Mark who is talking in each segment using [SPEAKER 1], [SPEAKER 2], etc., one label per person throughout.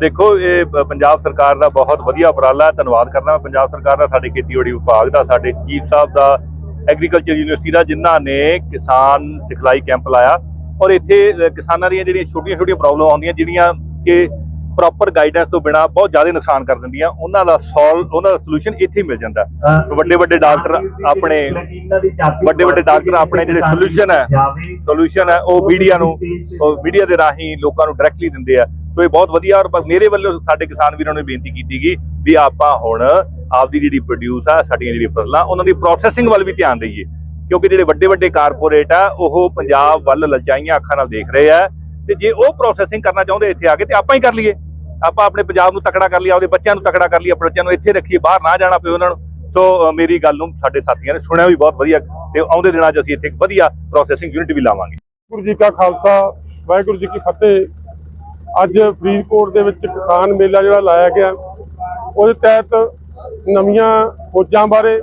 [SPEAKER 1] ਦੇਖੋ ਇਹ ਪੰਜਾਬ ਸਰਕਾਰ ਦਾ ਬਹੁਤ ਵਧੀਆ ਉਪਰਾਲਾ ਹੈ। ਧੰਨਵਾਦ ਕਰਨਾ ਪੰਜਾਬ ਸਰਕਾਰ ਦਾ ਸਾਡੇ ਖੇਤੀਬਾੜੀ ਵਿਭਾਗ ਦਾ ਸਾਡੇ ਚੀਫ ਸਾਹਿਬ ਦਾ ਐਗਰੀਕਲਚਰ ਯੂਨੀਵਰਸਿਟੀ ਦਾ ਜਿਨ੍ਹਾਂ ਨੇ ਕਿਸਾਨ ਸਿਖਲਾਈ ਕੈਂਪ ਲਾਇਆ। ਔਰ ਇੱਥੇ ਕਿਸਾਨਾਂ ਦੀਆਂ ਜਿਹੜੀਆਂ ਛੋਟੀਆਂ ਛੋਟੀਆਂ ਪ੍ਰੋਬਲਮ ਆਉਂਦੀਆਂ ਜਿਹੜੀਆਂ ਕਿ ਪ੍ਰੋਪਰ ਗਾਈਡੈਂਸ ਤੋਂ ਬਿਨਾ ਬਹੁਤ ਜ਼ਿਆਦਾ ਨੁਕਸਾਨ ਕਰ ਦਿੰਦੀਆਂ ਉਹਨਾਂ ਦਾ ਸੋਲਵ ਉਹਨਾਂ ਦਾ ਸੋਲੂਸ਼ਨ ਇੱਥੇ ਮਿਲ ਜਾਂਦਾ। ਵੱਡੇ ਵੱਡੇ ਡਾਕਟਰ ਆਪਣੇ ਵੱਡੇ ਵੱਡੇ ਡਾਕਟਰ ਆਪਣੇ ਜਿਹੜੇ ਸੋਲੂਸ਼ਨ ਹੈ ਸੋਲੂਸ਼ਨ ਹੈ ਉਹ ਮੀਡੀਆ ਨੂੰ ਉਹ ਮੀਡੀਆ ਦੇ ਰਾਹੀਂ ਲੋਕਾਂ ਨੂੰ ਡਾਇਰੈਕਟਲੀ ਦਿੰਦੇ ਆ। ਸੋ ਇਹ ਬਹੁਤ ਵਧੀਆ ਔਰ ਮੇਰੇ ਵੱਲੋਂ ਸਾਡੇ ਕਿਸਾਨ ਵੀਰਾਂ ਨੂੰ ਬੇਨਤੀ ਕੀਤੀ ਗਈ ਵੀ ਆਪਾਂ ਹੁਣ ਆਪਦੀ ਜਿਹੜੀ ਪ੍ਰੋਡਿਊਸ ਆ, ਸਾਡੀਆਂ ਜਿਹੜੀ ਫਸਲਾਂ, ਉਹਨਾਂ ਦੀ ਪ੍ਰੋਸੈਸਿੰਗ ਵੱਲ ਵੀ ਧਿਆਨ ਦਈਏ। ਕਿਉਂਕਿ ਜਿਹੜੇ ਵੱਡੇ ਵੱਡੇ ਕਾਰਪੋਰੇਟ ਆ, ਉਹ ਪੰਜਾਬ ਵੱਲ ਲਲਚਾਈਆਂ ਅੱਖਾਂ ਨਾਲ ਦੇਖ ਰਹੇ ਆ। ਤੇ ਜੇ ਉਹ ਪ੍ਰੋਸੈਸਿੰਗ ਕਰਨਾ ਚਾਹੁੰਦੇ ਇੱਥੇ ਆ ਕੇ, ਤੇ ਆਪਾਂ ਹੀ ਕਰ ਲਈਏ। ਆਪਾਂ ਆਪਣੇ ਪੰਜਾਬ ਨੂੰ ਤਕੜਾ ਕਰ ਲਈਏ ਆਪਣੇ ਬੱਚਿਆਂ ਨੂੰ ਤਕੜਾ ਕਰ ਲਈਏ ਆਪਣੇ ਬੱਚਿਆਂ ਨੂੰ ਇੱਥੇ ਰੱਖੀਏ, ਬਾਹਰ ਨਾ ਜਾਣਾ ਪਵੇ ਉਹਨਾਂ ਨੂੰ। ਸੋ ਮੇਰੀ ਗੱਲ ਨੂੰ ਸਾਡੇ ਸਾਥੀਆਂ ਨੇ ਸੁਣਿਆ ਵੀ ਬਹੁਤ ਵਧੀਆ ਤੇ ਆਉਂਦੇ ਦਿਨਾਂ 'ਚ ਅਸੀਂ ਇੱਥੇ ਇੱਕ ਵਧੀਆ ਪ੍ਰੋਸੈਸਿੰਗ ਯੂਨਿਟ ਵੀ ਲਾਵਾਂਗੇ।
[SPEAKER 2] ਵਾਹਿਗੁਰੂ ਜੀ ਕਾ ਖਾਲਸਾ, ਵਾਹਿਗੁਰੂ ਜੀ ਕੀ ਫਤਿਹ। ਅੱਜ ਫਰੀਦਕੋਟ ਦੇ ਵਿੱਚ ਕਿਸਾਨ ਮੇਲਾ ਜਿਹੜਾ ਲਾਇਆ ਗਿਆ, ਉਹਦੇ ਤਹਿਤ ਨਵੀਆਂ ਖੋਜਾਂ ਬਾਰੇ,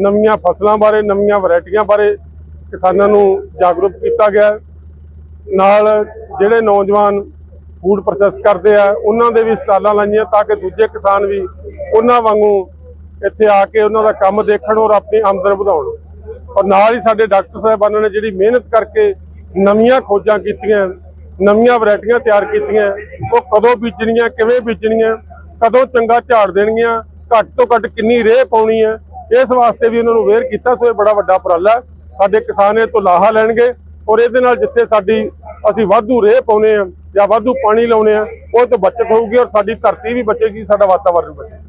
[SPEAKER 2] ਨਵੀਆਂ ਫਸਲਾਂ ਬਾਰੇ, ਨਵੀਆਂ ਵੈਰਾਈਟੀਆਂ ਬਾਰੇ ਕਿਸਾਨਾਂ ਨੂੰ ਜਾਗਰੂਕ ਕੀਤਾ ਗਿਆ। ਨਾਲ ਜਿਹੜੇ ਨੌਜਵਾਨ ਫੂਡ ਪ੍ਰੋਸੈਸ ਕਰਦੇ ਆ, ਉਹਨਾਂ ਦੇ ਵੀ ਸਟਾਲਾਂ ਲਾਈਆਂ ਤਾਂ ਕਿ ਦੂਜੇ ਕਿਸਾਨ ਵੀ ਉਹਨਾਂ ਵਾਂਗੂ ਇੱਥੇ ਆ ਕੇ ਉਹਨਾਂ ਦਾ ਕੰਮ ਦੇਖਣ ਔਰ ਆਪਣੀ ਆਮਦਨ ਵਧਾਉਣ। ਔਰ ਨਾਲ ਹੀ ਸਾਡੇ ਡਾਕਟਰ ਸਾਹਿਬਾਨਾਂ ਨੇ ਜਿਹੜੀ ਮਿਹਨਤ ਕਰਕੇ ਨਵੀਆਂ ਖੋਜਾਂ ਕੀਤੀਆਂ ਨਵੀਆਂ ਵੈਰਾਈਟੀਆਂ ਤਿਆਰ ਕੀਤੀਆਂ। ਉਹ ਕਦੋਂ ਬੀਜਣੀਆਂ, ਕਿਵੇਂ ਬੀਜਣੀਆਂ, ਕਦੋਂ ਚੰਗਾ ਝਾੜ ਦੇਣਗੀਆਂ, ਘੱਟ ਤੋਂ ਘੱਟ ਕਿੰਨੀ ਰੇਹ ਪਾਉਣੀ ਹੈ, ਇਸ ਵਾਸਤੇ ਵੀ ਉਹਨਾਂ ਨੂੰ ਅਵੇਅਰ ਕੀਤਾ। ਸੋ ਇਹ ਬੜਾ ਵੱਡਾ ਉਪਰਾਲਾ ਸਾਡੇ ਕਿਸਾਨ ਇਹ ਤੋਂ ਲਾਹਾ ਲੈਣਗੇ ਔਰ ਇਹਦੇ ਨਾਲ ਜਿੱਥੇ ਸਾਡੀ ਅਸੀਂ ਵਾਧੂ ਰੇਹ ਪਾਉਨੇ ਆ ਜਾਂ ਵਾਧੂ ਪਾਣੀ ਲਾਉਨੇ ਆ ਉਹ ਤੋਂ ਬਚਤ ਹੋਊਗੀ ਔਰ ਸਾਡੀ ਧਰਤੀ ਵੀ ਬਚੇਗੀ, ਸਾਡਾ ਵਾਤਾਵਰਨ ਬਚੇਗਾ।